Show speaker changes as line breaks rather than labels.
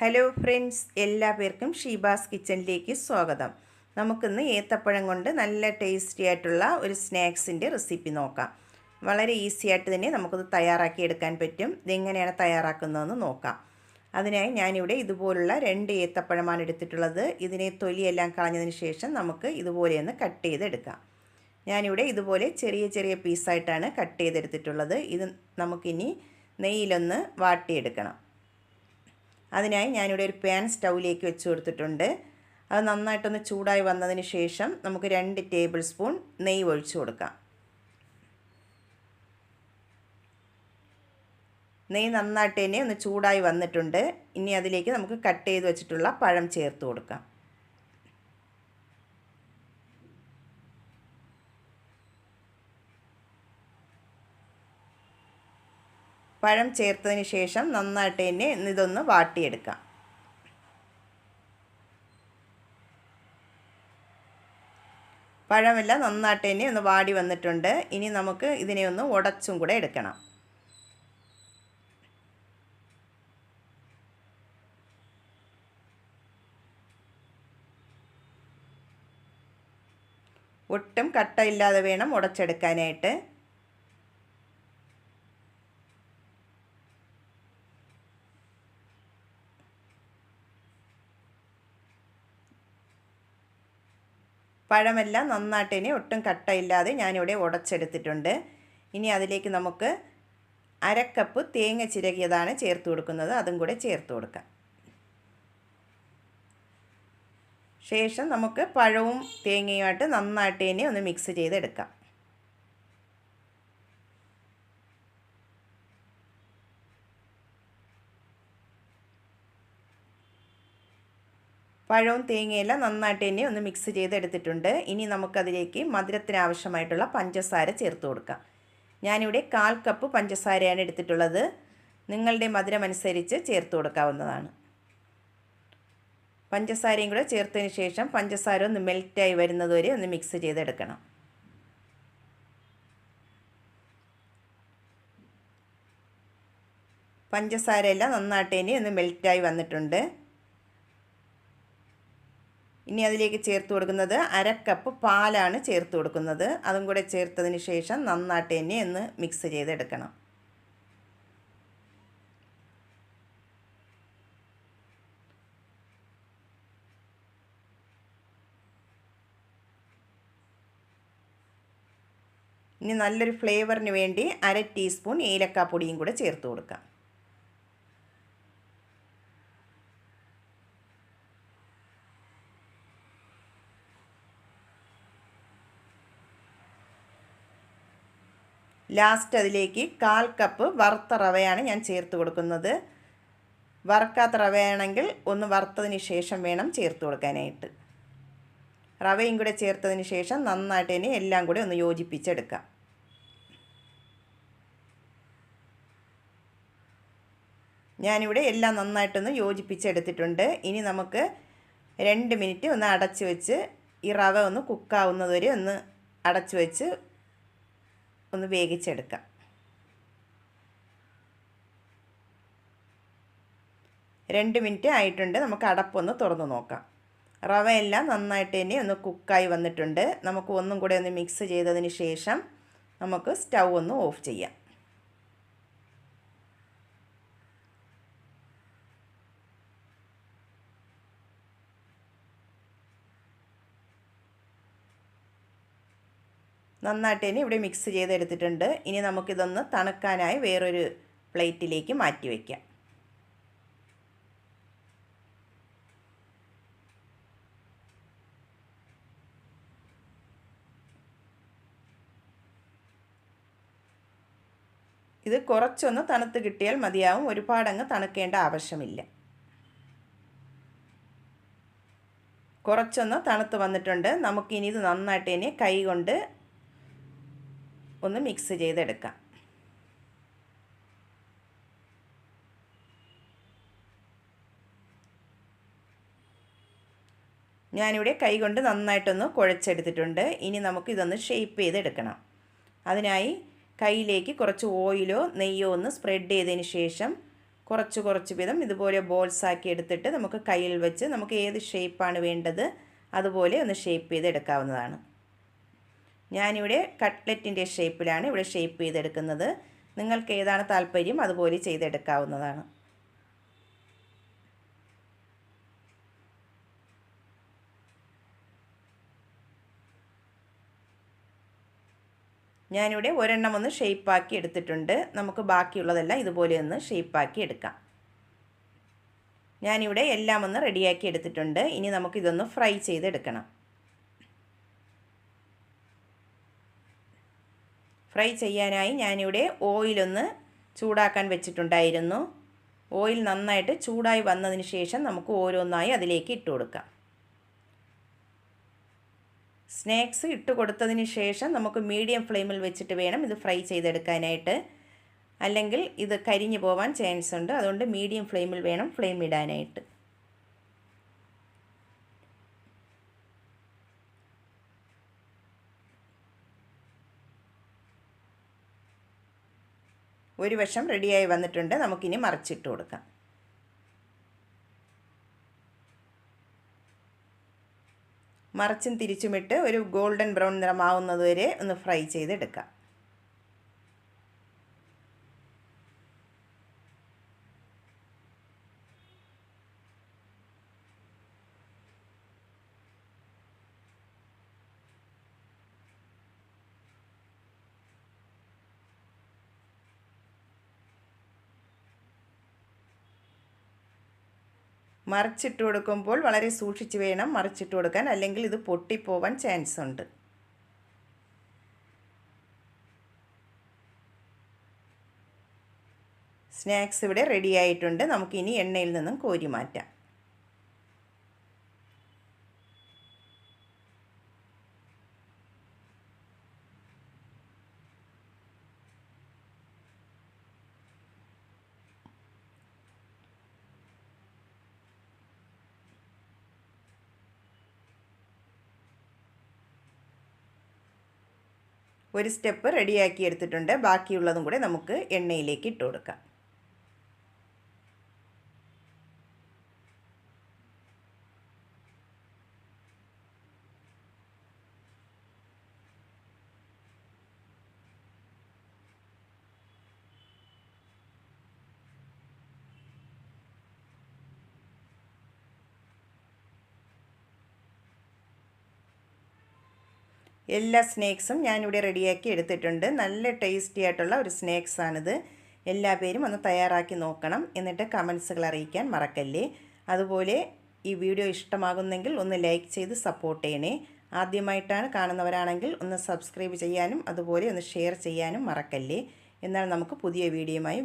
Hello friends എല്ലാ പേർക്കും ഷീബാസ് കിച്ചണിലേക്ക് സ്വാഗതം. നമുക്കിന്ന് ഏത്തപ്പഴം കൊണ്ട് നല്ല ടേസ്റ്റി ആയിട്ടുള്ള ഒരു സ്നാക്സിന്റെ റെസിപ്പി നോക്കാം. വളരെ ഈസി ആയിട്ട് തന്നെ നമുക്കത് തയ്യാറാക്കി എടുക്കാൻ പറ്റും. ഇതെങ്ങനെയാണ് തയ്യാറാക്കുന്നതെന്ന് നോക്കാം. അതിനായി ഞാനിവിടെ ഇതുപോലുള്ള രണ്ട് ഏത്തപ്പഴമാണ് എടുത്തിട്ടുള്ളത്. ഇതിനെ തൊലിയെല്ലാം കളഞ്ഞതിന് ശേഷം നമുക്ക് ഇതുപോലെ ഒന്ന് കട്ട് ചെയ്തെടുക്കാം. ഞാനിവിടെ ഇതുപോലെ ചെറിയ ചെറിയ പീസായിട്ടാണ് കട്ട് ചെയ്തെടുത്തിട്ടുള്ളത്. ഇത് നമുക്കിനി നെയ്യിലൊന്ന് വാട്ടിയെടുക്കണം. അതിനായി ഞാനിവിടെ ഒരു പാൻ സ്റ്റൗവിലേക്ക് വെച്ച് കൊടുത്തിട്ടുണ്ട്. അത് നന്നായിട്ടൊന്ന് ചൂടായി വന്നതിന് ശേഷം നമുക്ക് രണ്ട് ടേബിൾ സ്പൂൺ നെയ്യ് ഒഴിച്ചു കൊടുക്കാം. നെയ്യ് നന്നായിട്ട് തന്നെ ഒന്ന് ചൂടായി വന്നിട്ടുണ്ട്. ഇനി അതിലേക്ക് നമുക്ക് കട്ട് ചെയ്ത് വെച്ചിട്ടുള്ള പഴം ചേർത്ത് കൊടുക്കാം. പഴം ചേർത്തതിന് ശേഷം നന്നായിട്ട് തന്നെ ഇതൊന്ന് വാട്ടിയെടുക്കാം. പഴമെല്ലാം നന്നായിട്ട് തന്നെ ഒന്ന് വാടി വന്നിട്ടുണ്ട്. ഇനി നമുക്ക് ഇതിനെ ഒന്ന് ഉടച്ചും കൂടെ എടുക്കണം. ഒട്ടും കട്ടയില്ലാതെ വേണം ഉടച്ചെടുക്കാനായിട്ട്. പഴമെല്ലാം നന്നായിട്ട് ഇനി ഒട്ടും കട്ടയില്ലാതെ ഞാനിവിടെ ഉടച്ചെടുത്തിട്ടുണ്ട്. ഇനി അതിലേക്ക് നമുക്ക് അരക്കപ്പ് തേങ്ങ ചിരകിയതാണ് ചേർത്ത് കൊടുക്കുന്നത്. അതും കൂടെ ചേർത്ത് കൊടുക്കാം. ശേഷം നമുക്ക് പഴവും തേങ്ങയുമായിട്ട് നന്നായിട്ട് ഇനി ഒന്ന് മിക്സ് ചെയ്തെടുക്കാം. പഴവും തേങ്ങയെല്ലാം നന്നായിട്ട് തന്നെ ഒന്ന് മിക്സ് ചെയ്തെടുത്തിട്ടുണ്ട്. ഇനി നമുക്കതിലേക്ക് മധുരത്തിന് ആവശ്യമായിട്ടുള്ള പഞ്ചസാര ചേർത്ത് കൊടുക്കാം. ഞാനിവിടെ കാൽ കപ്പ് പഞ്ചസാരയാണ് എടുത്തിട്ടുള്ളത്. നിങ്ങളുടെ മധുരം അനുസരിച്ച് ചേർത്ത് കൊടുക്കാവുന്നതാണ്. പഞ്ചസാരയും കൂടെ ചേർത്തതിന് ശേഷം പഞ്ചസാര ഒന്ന് മെൽറ്റായി വരുന്നത് വരെ ഒന്ന് മിക്സ് ചെയ്തെടുക്കണം. പഞ്ചസാരയെല്ലാം നന്നായിട്ട് തന്നെ ഒന്ന് മെൽറ്റായി വന്നിട്ടുണ്ട്. ഇനി അതിലേക്ക് ചേർത്ത് കൊടുക്കുന്നത് അരക്കപ്പ് കപ്പ് പാലാണ് ചേർത്ത് കൊടുക്കുന്നത്. അതും കൂടെ ചേർത്തതിന് ശേഷം നന്നായിട്ട് തന്നെ ഒന്ന് മിക്സ് ചെയ്തെടുക്കണം. ഇനി നല്ലൊരു ഫ്ലേവറിന് വേണ്ടി അര ടീസ്പൂൺ ഏലക്കാപ്പൊടിയും കൂടെ ചേർത്ത് കൊടുക്കാം. ലാസ്റ്റ് അതിലേക്ക് കാൽ കപ്പ് വറുത്ത റവയാണ് ഞാൻ ചേർത്ത് കൊടുക്കുന്നത്. വറുക്കാത്ത റവയാണെങ്കിൽ ഒന്ന് വറുത്തതിന് ശേഷം വേണം ചേർത്ത് കൊടുക്കാനായിട്ട്. റവയും കൂടെ ചേർത്തതിന് ശേഷം നന്നായിട്ട് ഇനി എല്ലാം കൂടി ഒന്ന് യോജിപ്പിച്ചെടുക്കാം. ഞാനിവിടെ എല്ലാം നന്നായിട്ടൊന്ന് യോജിപ്പിച്ചെടുത്തിട്ടുണ്ട്. ഇനി നമുക്ക് രണ്ട് മിനിറ്റ് ഒന്ന് അടച്ചു വെച്ച് ഈ റവ ഒന്ന് കുക്കാവുന്നതുവരെ ഒന്ന് അടച്ചു വെച്ച് ഒന്ന് വേവിച്ചെടുക്കാം. രണ്ട് മിനിറ്റ് ആയിട്ടുണ്ട്. നമുക്ക് അടപ്പൊന്ന് തുറന്ന് നോക്കാം. റവ എല്ലാം നന്നായിട്ട് തന്നെ ഒന്ന് കുക്കായി വന്നിട്ടുണ്ട്. നമുക്ക് ഒന്നും കൂടെ ഒന്ന് മിക്സ് ചെയ്തതിന് ശേഷം നമുക്ക് സ്റ്റൗ ഒന്ന് ഓഫ് ചെയ്യാം. നന്നായിട്ട് തന്നെ ഇവിടെ മിക്സ് ചെയ്തെടുത്തിട്ടുണ്ട്. ഇനി നമുക്കിതൊന്ന് തണുക്കാനായി വേറൊരു പ്ലേറ്റിലേക്ക് മാറ്റി വയ്ക്കാം ഇത് കുറച്ചൊന്ന് തണുത്ത് കിട്ടിയാൽ മതിയാവും. ഒരുപാടങ്ങ് തണുക്കേണ്ട ആവശ്യമില്ല. കുറച്ചൊന്ന് തണുത്ത് വന്നിട്ടുണ്ട്. നമുക്കിനി ഇത് നന്നായിട്ട് തന്നെ കൈ കൊണ്ട് ഒന്ന് മിക്സ് ചെയ്തെടുക്കാം. ഞാനിവിടെ കൈകൊണ്ട് നന്നായിട്ടൊന്ന് കുഴച്ചെടുത്തിട്ടുണ്ട്. ഇനി നമുക്ക് ഇതൊന്ന് ഷേപ്പ് ചെയ്തെടുക്കണം. അതിനായി കയ്യിലേക്ക് കുറച്ച് ഓയിലോ നെയ്യോ ഒന്ന് സ്പ്രെഡ് ചെയ്തതിന് ശേഷം കുറച്ച് കുറച്ച് വിധം ഇതുപോലെ ബോൾസ് ആക്കി എടുത്തിട്ട് നമുക്ക് കയ്യിൽ വെച്ച് നമുക്ക് ഏത് ഷേപ്പാണ് വേണ്ടത് അതുപോലെ ഒന്ന് ഷേപ്പ് ചെയ്ത് എടുക്കാവുന്നതാണ് ഞാനിവിടെ കട്ട്ലറ്റിന്റെ ഷേപ്പിലാണ് ഇവിടെ ഷേപ്പ് ചെയ്തെടുക്കുന്നത്. നിങ്ങൾക്ക് ഏതാണ് താല്പര്യം? അതുപോലെ ചെയ്തെടുക്കാവുന്നതാണ്. ഞാനിവിടെ ഒരെണ്ണം ഒന്ന് ഷേപ്പാക്കി എടുത്തിട്ടുണ്ട്. നമുക്ക് ബാക്കിയുള്ളതെല്ലാം ഇതുപോലെ ഒന്ന് ഷേപ്പാക്കി എടുക്കാം. ഞാനിവിടെ എല്ലാം ഒന്ന് റെഡിയാക്കി എടുത്തിട്ടുണ്ട്. ഇനി നമുക്കിതൊന്ന് ഫ്രൈ ചെയ്തെടുക്കണം. ഫ്രൈ ചെയ്യാനായി ഞാനിവിടെ ഓയിലൊന്ന് ചൂടാക്കാൻ വെച്ചിട്ടുണ്ടായിരുന്നു. ഓയിൽ നന്നായിട്ട് ചൂടായി വന്നതിന് ശേഷം നമുക്ക് ഓരോന്നായി അതിലേക്ക് ഇട്ട് കൊടുക്കാം. സ്നാക്സ് ഇട്ട് കൊടുത്തതിന് ശേഷം നമുക്ക് മീഡിയം ഫ്ലെയിമിൽ വെച്ചിട്ട് വേണം ഇത് ഫ്രൈ ചെയ്തെടുക്കാനായിട്ട്. അല്ലെങ്കിൽ ഇത് കരിഞ്ഞു പോവാൻ ചാൻസ് ഉണ്ട്. അതുകൊണ്ട് മീഡിയം ഫ്ലെയിമിൽ വേണം ഫ്ലെയിം ഇടാനായിട്ട്. ഒരു വശം റെഡിയായി വന്നിട്ടുണ്ട്. നമുക്കിനി മറിച്ചിട്ട് കൊടുക്കാം. മറിച്ചും തിരിച്ചുമിട്ട് ഒരു ഗോൾഡൻ ബ്രൗൺ നിറമാവുന്നത് വരെ ഒന്ന് ഫ്രൈ ചെയ്തെടുക്കാം. മറിച്ചിട്ട് കൊടുക്കുമ്പോൾ വളരെ സൂക്ഷിച്ച് വേണം മറിച്ചിട്ട് കൊടുക്കാൻ. അല്ലെങ്കിൽ ഇത് പൊട്ടിപ്പോവാൻ ചാൻസ് ഉണ്ട്. സ്നാക്സ് ഇവിടെ റെഡി ആയിട്ടുണ്ട്. നമുക്കിനി എണ്ണയിൽ നിന്നും കോരി മാറ്റാം. ഒരു സ്റ്റെപ്പ് റെഡിയാക്കി എടുത്തിട്ടുണ്ട്. ബാക്കിയുള്ളതും കൂടെ നമുക്ക് എണ്ണയിലേക്ക് ഇട്ട് കൊടുക്കാം. എല്ലാ സ്നേക്സും ഞാനിവിടെ റെഡിയാക്കി എടുത്തിട്ടുണ്ട്. നല്ല ടേസ്റ്റി ആയിട്ടുള്ള ഒരു സ്നാക്സാണിത്. എല്ലാ പേരും ഒന്ന് തയ്യാറാക്കി നോക്കണം. എന്നിട്ട് കമൻസുകൾ അറിയിക്കാൻ മറക്കല്ലേ? അതുപോലെ ഈ വീഡിയോ ഇഷ്ടമാകുന്നെങ്കിൽ ഒന്ന് ലൈക്ക് ചെയ്ത് സപ്പോർട്ട് ചെയ്യണേ. ആദ്യമായിട്ടാണ് കാണുന്നവരാണെങ്കിൽ ഒന്ന് സബ്സ്ക്രൈബ് ചെയ്യാനും അതുപോലെ ഒന്ന് ഷെയർ ചെയ്യാനും മറക്കല്ലേ? എന്നാൽ നമുക്ക് പുതിയ വീഡിയോയുമായി